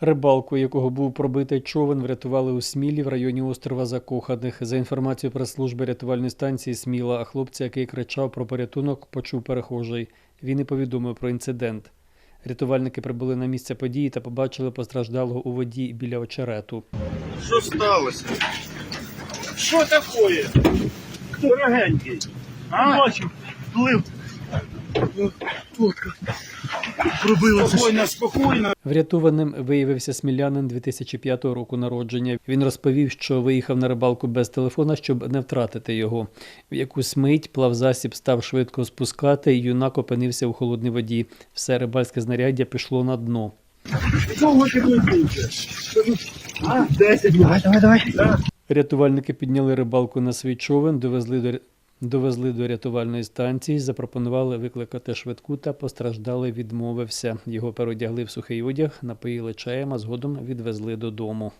Рибалку, якого був пробитий човен, врятували у Смілі в районі острова Закоханих. За інформацією прес-служби рятувальної станції Сміла, а хлопця, який кричав про порятунок, почув перехожий. Він і повідомив про інцидент. Рятувальники прибули на місце події та побачили постраждалого у воді біля очерету. Що сталося? Що такое? Дорогенький. А? Бачу, плив. Пробилося. Спокійно, спокійно. Врятованим виявився смілянин 2005 року народження. Він розповів, що виїхав на рибалку без телефона, щоб не втратити його. В якусь мить плавзасіб став швидко спускати, і юнак опинився у холодній воді. Все рибальське знаряддя пішло на дно. Довго ти? Десять. Давай, давай, давай. Рятувальники підняли рибалку на свій човен, довезли до довезли до рятувальної станції, запропонували викликати швидку та постраждалий відмовився. Його переодягли в сухий одяг, напоїли чаєм, а згодом відвезли додому.